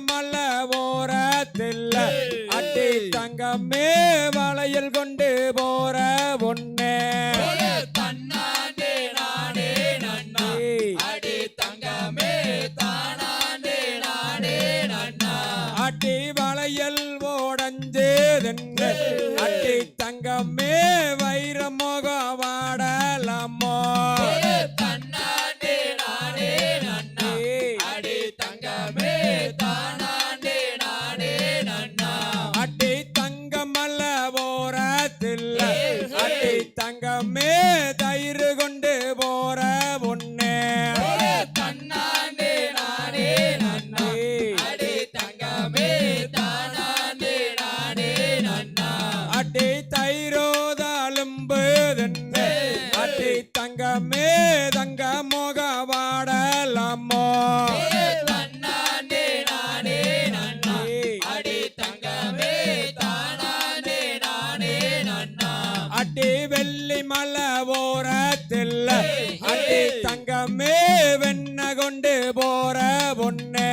மல ஓரத்தில் அட்டி தங்கமே வளையல் கொண்டு போற ஒன்னே அட்டி வளையல் ஓடஞ்சேதென்று. தங்கமே வைரமோகவ கொண்டு போற பொண்ணு.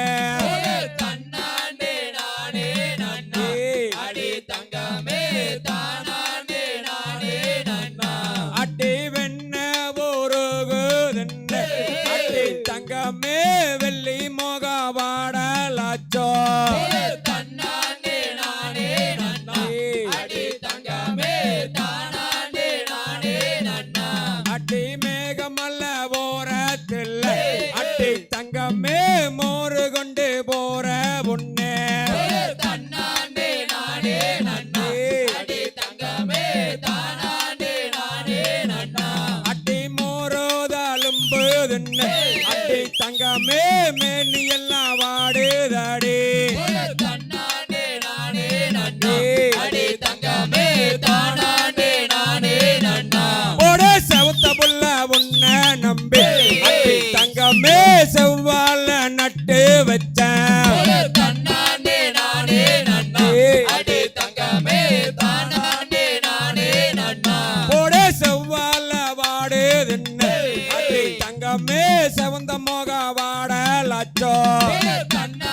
போதென்ன. அடி தங்கமே மேனி எல்லாம் வாடுதாடே. தன்னானே நானே நன்னே. அடி தங்கமே தான. Nacho.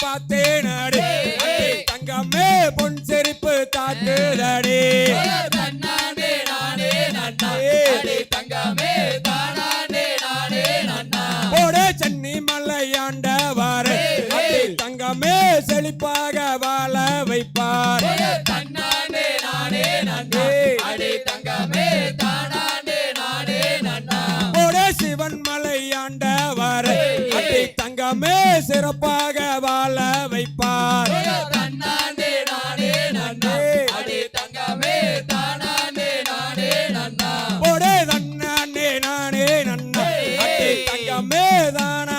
பார்த்தேன் அடி தங்கமே பொன் செரிப்பு தாக்குதடி. தங்கமே தானானே நானே நன்னா. போட சென்னி மலையாண்டவாறு. தங்கமே செழிப்பாக வாழ வைப்பார். தன்னானே நானே நன்றே நிற்பார் போடே தன்னாண்டே நானே நன்னா தங்கமே தானா